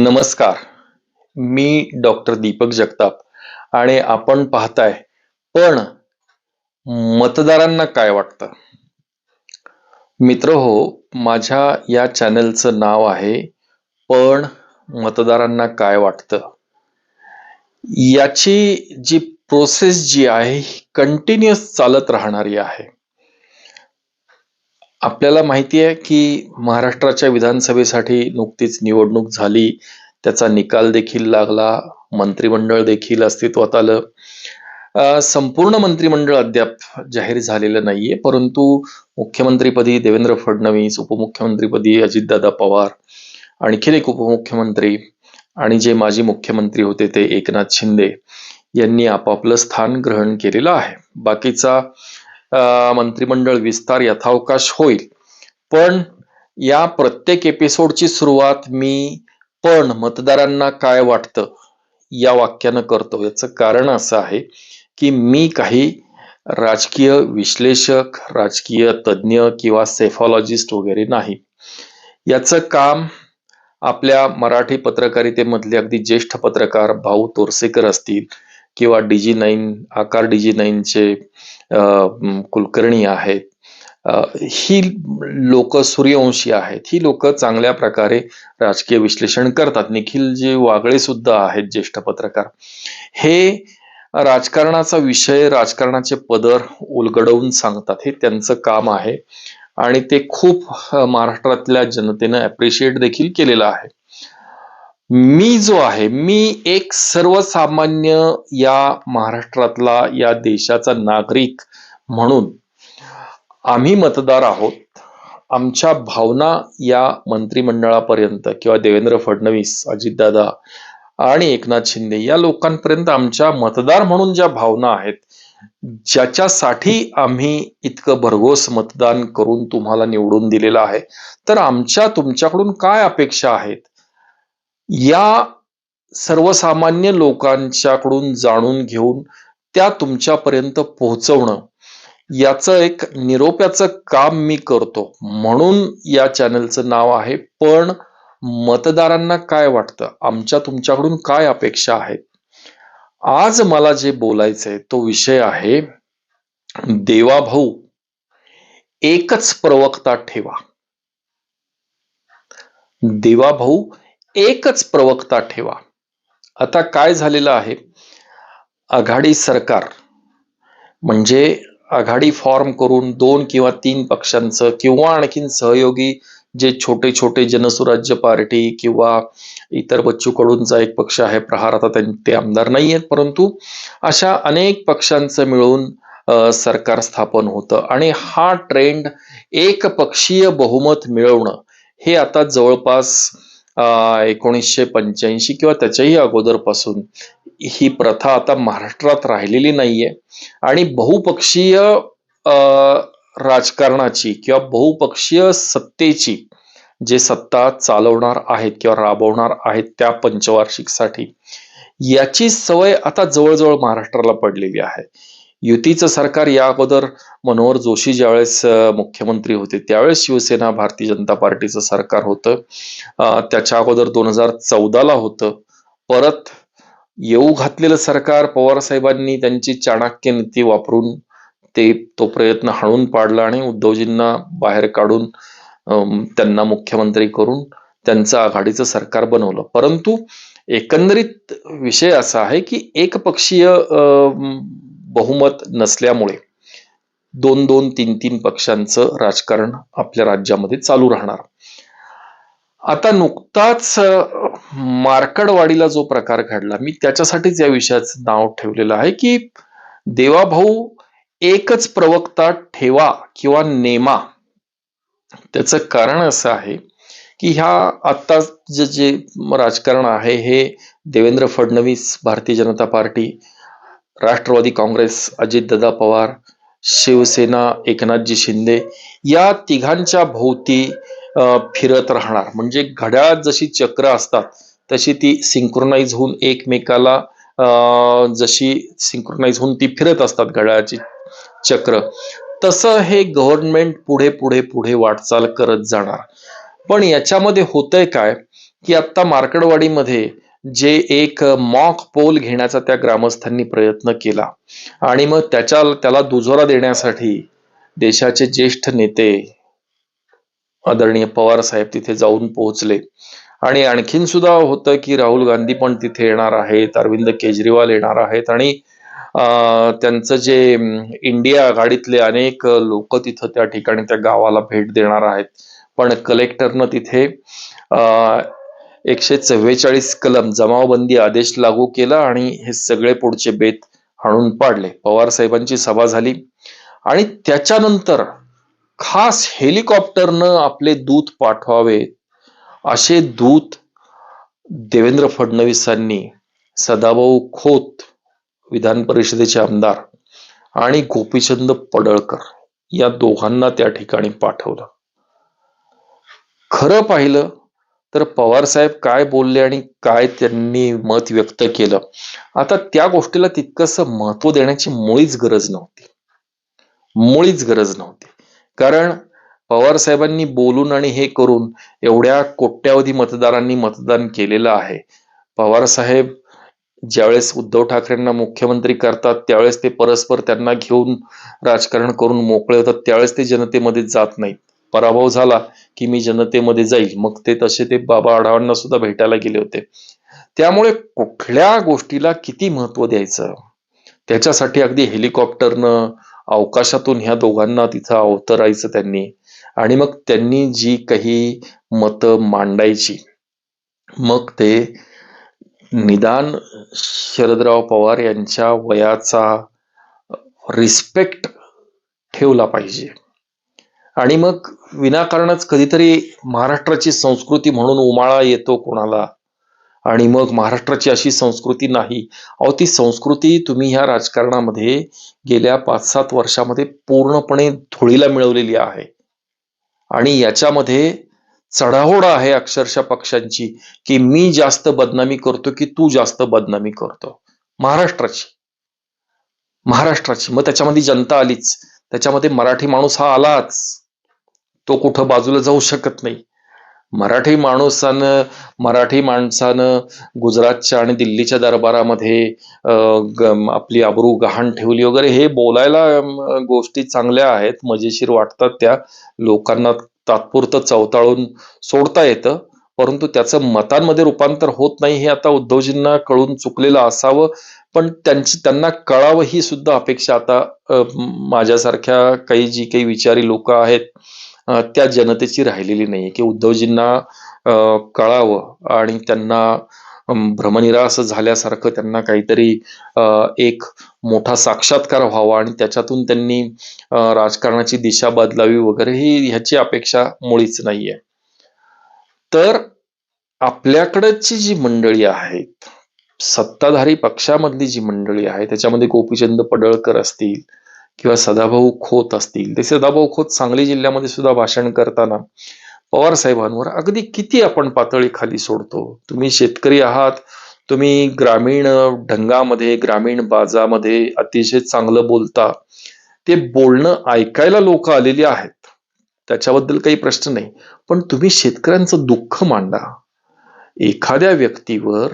नमस्कार. मी डॉक्टर दीपक जगताप आणि आपण पाहताय पण मतदारांना काय वाटतं? मित्र हो माझ्या या चॅनलचं नाव आहे पण मतदारांना काय वाटतं? याची जी प्रोसेस जी आहे कंटिन्युअस चालत राहणारी आहे. आपल्याला माहिती आहे की महाराष्ट्राच्या विधानसभेसाठी नुकतीच निवडणूक झाली. त्याचा निकाल देखील लागला. मंत्रिमंडळ देखील अस्तित्वात आलं. अ, संपूर्ण मंत्रिमंडळ अद्याप जाहीर झालेलं नाहीये. परंतु मुख्यमंत्रीपदी देवेंद्र फडणवीस उपमुख्यमंत्रीपदी अजितदादा पवार आणखीन एक उपमुख्यमंत्री आणि जे माजी मुख्यमंत्री होते ते एकनाथ शिंदे यांनी आपापलं स्थान ग्रहण केलेलं आहे. बाकीचा मंत्रिमंडळ विस्तार यथावकाश होईल. पण या प्रत्येक एपिसोडची सुरुवात मी पण मतदारांना काय वाटतं या वाक्यानं करतो. याचं कारण असं आहे की मी काही राजकीय विश्लेषक राजकीय तज्ज्ञ किंवा सेफॉलॉजिस्ट वगैरे नाही. याचं काम आपल्या मराठी पत्रकारितेमधले अगदी ज्येष्ठ पत्रकार भाऊ तोरसेकर असतील किंवा डीजी नाईन आकार डीजी नाईनचे कुलकर्णी आहेत. ही लोक सूर्यवंशी आहेत. ही लोक चांगल्या प्रकारे राजकीय विश्लेषण करतात. निखिल जे वागळे सुद्धा आहेत ज्येष्ठ पत्रकार. हे राजकारणाचा विषय राजकारणाचे पदर उलगडवून सांगतात. हे त्यांचं काम आहे. आणि ते खूप महाराष्ट्रातल्या जनतेनं ॲप्रिशिएट देखील केलेलं आहे. मी जो आहे मी एक सर्वसामान्य या महाराष्ट्रातला या देशाचा नागरिक म्हणून आम्ही मतदार आहोत. आमच्या भावना या मंत्रिमंडळापर्यंत किंवा देवेंद्र फडणवीस अजितदादा आणि एकनाथ शिंदे या लोकांपर्यंत आमच्या मतदार म्हणून ज्या भावना आहेत ज्याच्यासाठी आम्ही इतकं भरघोस मतदान करून तुम्हाला निवडून दिलेलं आहे. तर आमच्या तुमच्याकडून काय अपेक्षा आहेत? या सर्वसामान्य लोकांच्याकडून जाणून घेऊन त्या तुमच्यापर्यंत पोहोचवणं याचं एक निरोप्याचं काम मी करतो. म्हणून या चॅनलचं नाव आहे पण मतदारांना काय वाटतं? आमच्या तुमच्याकडून काय अपेक्षा आहेत? आज मला जे बोलायचंय तो विषय आहे देवाभाऊ एकच प्रवक्ता ठेवा. देवाभाऊ एकच प्रवक्ता ठेवा. आता काय झालेलं आहे? आघाडी सरकार म्हणजे आघाडी फॉर्म करून दोन किंवा तीन पक्षांचं किंवा आणखीन सहयोगी जे छोटे छोटे जनसुराज्य पार्टी किंवा इतर बच्चू कडूंचा एक पक्ष आहे प्रहार आता ते आमदार नाही आहेत परंतु अशा अनेक पक्षांचं मिळून सरकार स्थापन होतं. आणि हा ट्रेंड एक पक्षीय बहुमत मिळवणं हे आता जवळपास एकोणीसशे पंच्याऐंशी किंवा त्याच्याही अगोदरपासून ही प्रथा आता महाराष्ट्रात राहिलेली नाहीये. आणि बहुपक्षीय राजकारणाची किंवा बहुपक्षीय सत्तेची जे सत्ता चालवणार आहेत किंवा राबवणार आहेत त्या पंचवार्षिकसाठी याची सवय आता जवळजवळ महाराष्ट्राला पडलेली आहे. युतीचं सरकार या अगोदर मनोहर जोशी ज्यावेळेस मुख्यमंत्री होते त्यावेळेस शिवसेना भारतीय जनता पार्टीचं सरकार होतं. त्याच्या अगोदर दोन हजार चौदाला होतं. परत येऊ घातलेलं सरकार पवार साहेबांनी त्यांची चाणक्य नीती वापरून ते तो प्रयत्न हाणून पाडला आणि उद्धवजींना बाहेर काढून त्यांना मुख्यमंत्री करून त्यांचं आघाडीचं सरकार बनवलं. परंतु एकंदरीत विषय असा आहे की एकपक्षीय बहुमत नसल्यामुळे दोन दोन तीन तीन पक्षांचं राजकारण आपल्या राज्यामध्ये चालू राहणार. आता नुकताच मार्कडवाडीला जो प्रकार घडला मी त्याच्यासाठीच या विषयाचं नाव ठेवलेलं आहे की देवाभाऊ एकच प्रवक्ता ठेवा किंवा नेमा. त्याचं कारण असं आहे की ह्या आता जे जे राजकारण आहे हे देवेंद्र फडणवीस भारतीय जनता पार्टी राष्ट्रवादी काँग्रेस अजितदादा पवार शिवसेना एकनाथजी शिंदे या तिघांच्या भोवती फिरत राहणार. म्हणजे घड्याळात जशी चक्र असतात तशी ती सिंक्रोनाइज होऊन एकमेकाला अ, जशी सिंक्रोनाइज होऊन ती फिरत असतात घड्याळाची चक्र. तसं हे गव्हर्नमेंट पुढे पुढे पुढे वाटचाल करत जाणार. पण याच्यामध्ये होतंय काय की आता मार्कडवाडीमध्ये जे एक मॉक पोल घेण्याचा त्या ग्रामस्थांनी प्रयत्न केला. आणि मग त्याच्या त्याला दुजोरा देण्यासाठी देशाचे ज्येष्ठ नेते आदरणीय पवार साहेब तिथे जाऊन पोहोचले. आणि आणखीन सुद्धा होतं की राहुल गांधी पण तिथे येणार आहेत अरविंद केजरीवाल येणार आहेत आणि त्यांचं जे इंडिया आघाडीतले अनेक लोक तिथं त्या ठिकाणी त्या गावाला भेट देणार आहेत. पण कलेक्टरनं तिथे एकशे चव्वेचाळीस कलम जमावबंदी आदेश लागू केला आणि हे सगळे पुढचे बेत हाणून पाडले. पवार साहेबांची सभा झाली. आणि त्याच्यानंतर खास हेलिकॉप्टरनं आपले दूत पाठवावे असे दूत देवेंद्र फडणवीसांनी सदाभाऊ खोत विधान परिषदेचे आमदार आणि गोपीचंद पडळकर या दोघांना त्या ठिकाणी पाठवलं. खरं पाहिलं तर पवार साहेब काय बोलले आणि काय त्यांनी मत व्यक्त केलं? आता त्या गोष्टीला तितकंस महत्त्व देण्याची मुळीच गरज नव्हती. मुळीच गरज नव्हती. कारण पवार साहेबांनी बोलून आणि हे करून एवढ्या कोट्यावधी मतदारांनी मतदान केलेलं आहे. पवार साहेब ज्यावेळेस उद्धव ठाकरेंना मुख्यमंत्री करतात त्यावेळेस ते परस्पर त्यांना घेऊन राजकारण करून मोकळे होतात त्यावेळेस ते जनतेमध्ये जात नाहीत. पराभव झाला की मी जनतेमध्ये जाईल. मग ते तसे ते बाबा आढावांना सुद्धा भेटायला गेले होते. त्यामुळे कुठल्या गोष्टीला किती महत्त्व द्यायचं? त्याच्यासाठी अगदी हेलिकॉप्टरनं अवकाशातून ह्या दोघांना तिथं अवतरायचं त्यांनी. आणि मग त्यांनी जी काही मतं मांडायची मग ते निदान शरदराव पवार यांच्या वयाचा रिस्पेक्ट ठेवला पाहिजे. आणि मग विनाकारणच कधीतरी महाराष्ट्राची संस्कृती म्हणून उमाळा येतो कोणाला. आणि मग महाराष्ट्राची अशी संस्कृती नाही. अहो ती संस्कृती तुम्ही ह्या राजकारणामध्ये गेल्या पाच सात वर्षामध्ये पूर्णपणे धुळीला मिळवलेली आहे. आणि याच्यामध्ये चढाओढ आहे अक्षरशः पक्षांची की मी जास्त बदनामी करतो की तू जास्त बदनामी करतो. महाराष्ट्राची. महाराष्ट्राची. मग त्याच्यामध्ये जनता आलीच. त्याच्यामध्ये मराठी माणूस हा आलाच. तो कुठं बाजूला जाऊ शकत नाही. मराठी माणूसानं मराठी माणसानं गुजरातच्या आणि दिल्लीच्या दरबारामध्ये आपली आबरू गहाण ठेवली वगैरे हे बोलायला गोष्टी चांगल्या आहेत. मजेशीर वाटतात त्या. लोकांना तात्पुरतं चवताळून सोडता येतं. परंतु त्याचं मतांमध्ये रूपांतर होत नाही हे आता उद्धवजींना कळून चुकलेलं असावं. पण त्यांची त्यांना कळावं ही सुद्धा अपेक्षा आता माझ्यासारख्या काही जी काही विचारी लोक आहेत त्या जनतेची राहिलेली नाही की उद्धवजींना कळावं आणि त्यांना भ्रमनिरास झाल्यासारखं त्यांना काहीतरी एक मोठा साक्षात्कार व्हावा आणि त्याच्यातून त्यांनी राजकारणाची दिशा बदलावी वगैरे ही ह्याची अपेक्षा मुळीच नाहीये. तर आपल्याकडची जी मंडळी आहेत सत्ताधारी पक्षामधली जी मंडळी आहे त्याच्यामध्ये गोपीचंद पडळकर असतील किंवा सदाभाऊ खोत असतील. ते सदाभाऊ खोत सांगली जिल्ह्यामध्ये सुद्धा भाषण करताना पवार साहेबांवर अगदी किती आपण पातळी खाली सोडतो. तुम्ही शेतकरी आहात तुम्ही ग्रामीण ढंगामध्ये ग्रामीण बाजामध्ये अतिशय चांगलं बोलता. ते बोलणं ऐकायला लोक आलेली आहेत. त्याच्याबद्दल काही प्रश्न नाही. पण तुम्ही शेतकऱ्यांचं दुःख मांडा. एखाद्या व्यक्तीवर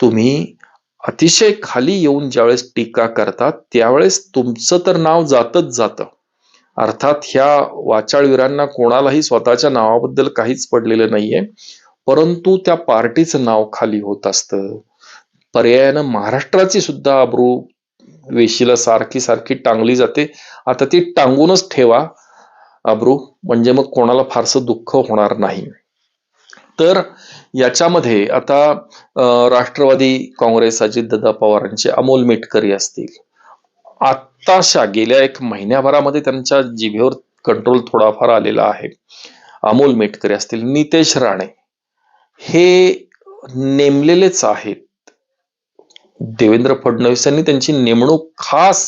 तुम्ही अतिशय खाली येऊन ज्यावेळेस टीका करतात त्यावेळेस तुमचं तर नाव जातच जातं. अर्थात ह्या वाचाळवीरांना कोणालाही स्वतःच्या नावाबद्दल काहीच पडलेलं नाहीये परंतु त्या पार्टीचं नाव खाली होत असतं. पर्यायानं महाराष्ट्राची सुद्धा अब्रू वेशीला सारखी सारखी टांगली जाते. आता ती टांगूनच ठेवा अब्रू. म्हणजे मग कोणाला फारसं दुःख होणार नाही. तर याच्यामध्ये आता राष्ट्रवादी काँग्रेस अजितदादा पवारांचे अमोल मेटकरी असतील. आत्ताशा गेल्या एक महिन्याभरामध्ये त्यांच्या जिभेवर कंट्रोल थोडाफार आलेला आहे. अमोल मेटकरी असतील नितेश राणे हे नेमलेलेच आहेत. देवेंद्र फडणवीस यांनी त्यांची नेमणूक खास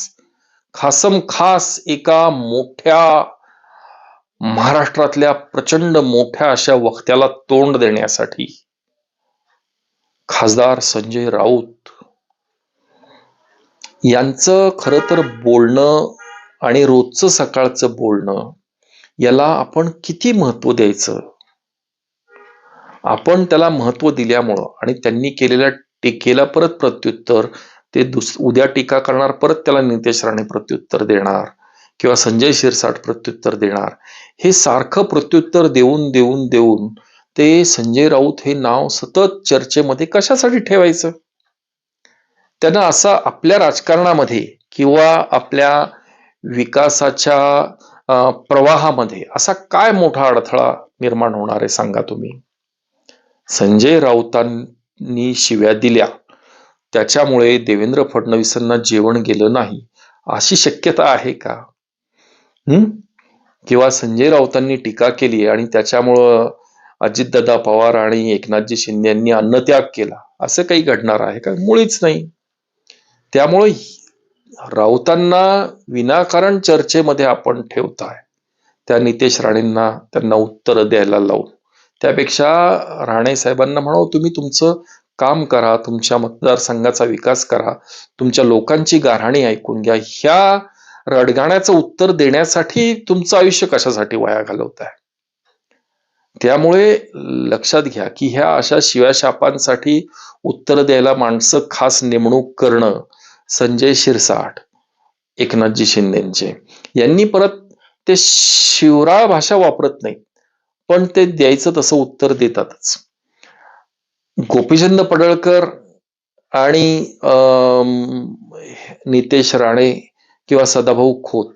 खासम खास एका मोठ्या महाराष्ट्रातल्या प्रचंड मोठ्या अशा वक्त्याला तोंड देण्यासाठी खासदार संजय राऊत यांचं खरं तर बोलणं आणि रोजचं सकाळचं बोलणं याला आपण किती महत्त्व द्यायचं? आपण त्याला महत्त्व दिल्यामुळं आणि त्यांनी केलेल्या टीकेला परत प्रत्युत्तर ते दुस उद्या टीका करणार परत त्याला नितेश राणे प्रत्युत्तर देणार. किंवा संजय शिरसाट प्रत्युत्तर देणार. हे सारखं प्रत्युत्तर देऊन देऊन देऊन ते संजय राऊत हे नाव सतत चर्चेमध्ये कशासाठी ठेवायचं? त्यांना असं आपल्या राजकारणामध्ये किंवा आपल्या विकासाच्या प्रवाहामध्ये असा काय मोठा अडथळा निर्माण होणार आहे सांगा तुम्ही? संजय राऊतांनी शिव्या दिल्या. त्याच्यामुळे देवेंद्र फडणवीसांना जेवण गेलं नाही. अशी शक्यता आहे का? किंवा संजय राऊतांनी टीका केली आणि त्याच्यामुळं अजितदादा पवार आणि एकनाथजी शिंदे यांनी अन्नत्याग केला. असं काही घडणार आहे का? मुळीच नाही. त्यामुळे राऊतांना विनाकारण चर्चेमध्ये आपण ठेवताय. त्या नितेश राणेंना त्यांना उत्तर द्यायला लावून. त्यापेक्षा राणे साहेबांना म्हणावं तुम्ही तुमचं काम करा तुमच्या मतदारसंघाचा विकास करा तुमच्या लोकांची गाराणी ऐकून घ्या. ह्या रडगाण्याचं उत्तर देण्यासाठी तुमचं आयुष्य कशासाठी वाया घालवताय त्यामुळे लक्षात घ्या की ह्या अशा शिवाशापांसाठी उत्तर द्यायला माणसं खास नेमणूक करणं संजय शिरसाट एकनाथजी शिंदेचे. यांनी परत ते शिवराळ भाषा वापरत नाही पण ते द्यायचं तसं उत्तर देतातच. गोपीचंद पडळकर आणि नितेश राणे किंवा सदाभाऊ खोत.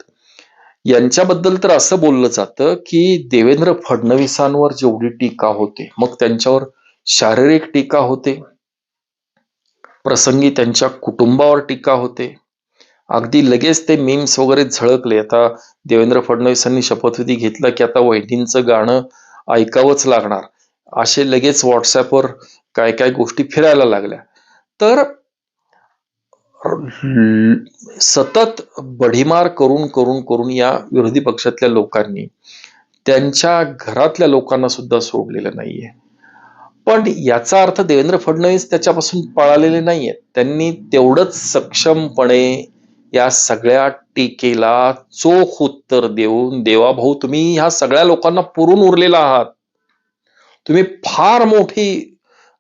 यांच्याबद्दल तर असं बोललं जातं की देवेंद्र फडणवीसांवर जेवढी टीका होते मग त्यांच्यावर शारीरिक टीका होते. प्रसंगी त्यांच्या कुटुंबावर टीका होते. अगदी लगेच ते मीम्स वगैरे झळकले. आता देवेंद्र फडणवीसांनी शपथविधी घेतला की आता वहिनींचं गाणं ऐकावंच लागणार. असे लगेच व्हॉट्सॲपवर काय काय गोष्टी फिरायला लागल्या. तर सतत बढीमार करून करून करून या विरोधी पक्षातल्या लोकांनी त्यांच्या घरातल्या लोकांना सुद्धा सोडलेलं नाहीये. पण याचा अर्थ देवेंद्र फडणवीस त्याच्यापासून पळालेले नाहीयेत. त्यांनी तेवढंच सक्षमपणे या सगळ्या टीकेला चोख उत्तर देऊन देवाभाऊ तुम्ही ह्या सगळ्या लोकांना पुरून उरलेला आहात. तुम्ही फार मोठी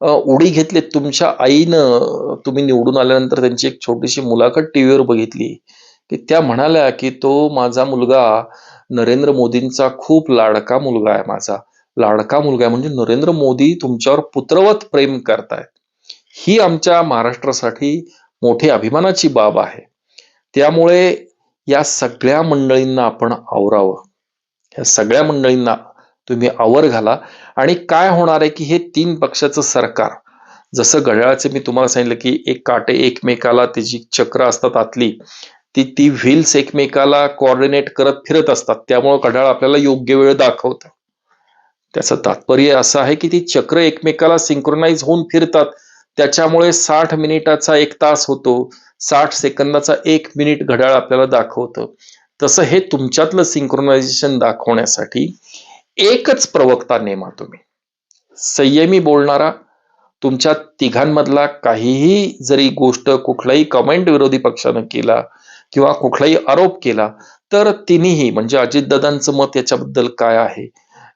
उडी घेतली. तुमच्या आईनं तुम्ही निवडून आल्यानंतर त्यांची एक छोटीशी मुलाखत टीव्हीवर बघितली. की त्या म्हणाल्या की तो माझा मुलगा नरेंद्र मोदींचा खूप लाडका मुलगा आहे माझा. लाडका मुलगा आहे. म्हणजे नरेंद्र मोदी तुमच्यावर पुत्रवत प्रेम करतायत. ही आमच्या महाराष्ट्रासाठी मोठी अभिमानाची बाब आहे. त्यामुळे या सगळ्या मंडळींना आपण आवरावं. या सगळ्या मंडळींना तुम्ही आवर घाला. आणि काय होणार आहे की हे तीन पक्षाचं सरकार जसं घड्याळाचे मी तुम्हाला सांगितलं की एक काटे एकमेकाला त्याची चक्र असतात आतली ती ती व्हील्स एकमेकाला कोऑर्डिनेट करत फिरत असतात. त्यामुळे घड्याळ आपल्याला योग्य वेळ दाखवतं. त्याचं तात्पर्य असं आहे की ती चक्र एकमेकाला सिंक्रोनाइज होऊन फिरतात. त्याच्यामुळे साठ मिनिटाचा एक तास होतो. साठ सेकंदाचा एक मिनिट घड्याळ आपल्याला दाखवतं. तसं हे तुमच्यातलं सिंक्रोनायझेशन दाखवण्यासाठी एकच प्रवक्ता नेमा तुम्ही. संयमी बोलणारा तुमच्या तिघांमधला काहीही जरी गोष्ट कुठलाही कमेंट विरोधी पक्षानं केला किंवा कुठलाही आरोप केला तर तिन्ही म्हणजे अजितदादांचं मत याच्याबद्दल काय आहे?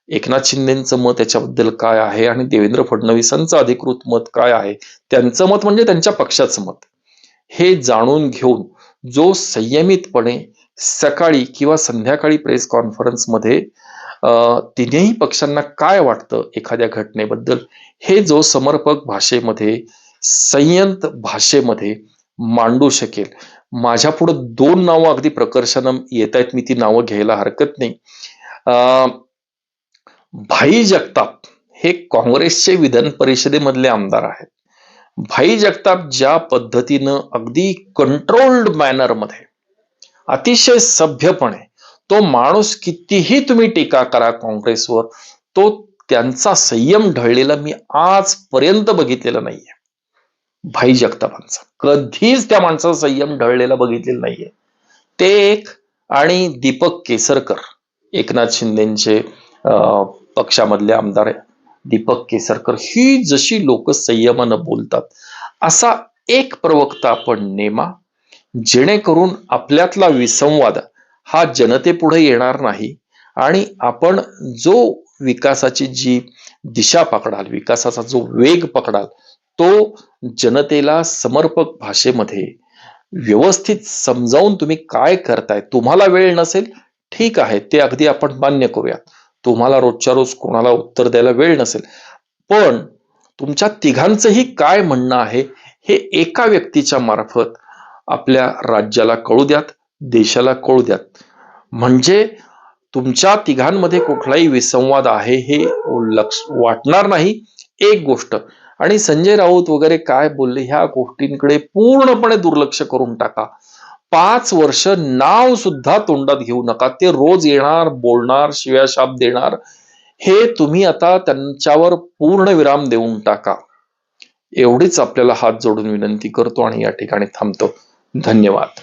एकनाथ शिंदेचं मत याच्याबद्दल काय आहे? आणि देवेंद्र फडणवीसांचं अधिकृत मत काय आहे? त्यांचं मत म्हणजे त्यांच्या पक्षाचं मत. हे जाणून घेऊन जो संयमितपणे सकाळी किंवा संध्याकाळी प्रेस कॉन्फरन्समध्ये मध्ये तिन्ही पक्षांना काय वाटतं एखाद्या घटनेबद्दल? हे जो समर्पक भाषेमध्ये संयंत भाषेमध्ये मांडू शकेल. माझ्या पुढं दोन नावं अगदी प्रकर्षानं येत आहेत मी ती नावं घ्यायला हरकत नाही. अं, भाई जगताप हे काँग्रेसचे विधान परिषदेमधले आमदार आहेत. भाई जगताप ज्या पद्धतीनं अगदी कंट्रोल्ड मॅनरमध्ये अतिशय सभ्यपणे तो माणूस कितीही तुम्ही टीका करा काँग्रेसवर तो त्यांचा संयम ढळलेला मी आजपर्यंत बघितलेला नाहीये. भाई जगतापांचा कधीच त्या माणसाचा संयम ढळलेला बघितलेला नाहीये. ते एक आणि दीपक केसरकर एकनाथ शिंदेचे अं, पक्षामधले आमदार दीपक केसरकर ही जशी लोक संयमानं बोलतात असा एक प्रवक्ता आपण नेमा जेणेकरून आपल्यातला विसंवाद हा जनतेपुढे येणार नाही. आणि आपण जो विकासाची जी दिशा पकडाल विकासाचा जो वेग पकडाल तो जनतेला समर्पक भाषेमध्ये व्यवस्थित समजावून तुम्ही काय करताय तुम्हाला वेळ नसेल ठीक आहे ते अगदी आपण मान्य करूयात. तुम्हाला रोजच्या रोज कोणाला उत्तर द्यायला वेळ नसेल पण तुमच्या तिघांचंही काय म्हणणं आहे हे एका व्यक्तीच्या मार्फत आपल्या राज्याला कळू द्यात. देशाला कळू द्यात. म्हणजे तुमच्या तिघांमध्ये कुठलाही विसंवाद आहे हे लक्ष वाटणार नाही. एक गोष्ट. आणि संजय राऊत वगैरे काय बोलले ह्या गोष्टींकडे पूर्णपणे दुर्लक्ष करून टाका. पाच वर्ष नाव सुद्धा तोंडात घेऊ नका. ते रोज येणार बोलणार शिव्याशाप देणार. हे तुम्ही आता त्यांच्यावर पूर्ण विराम देऊन टाका. एवढीच आपल्याला हात जोडून विनंती करतो आणि या ठिकाणी थांबतो. धन्यवाद.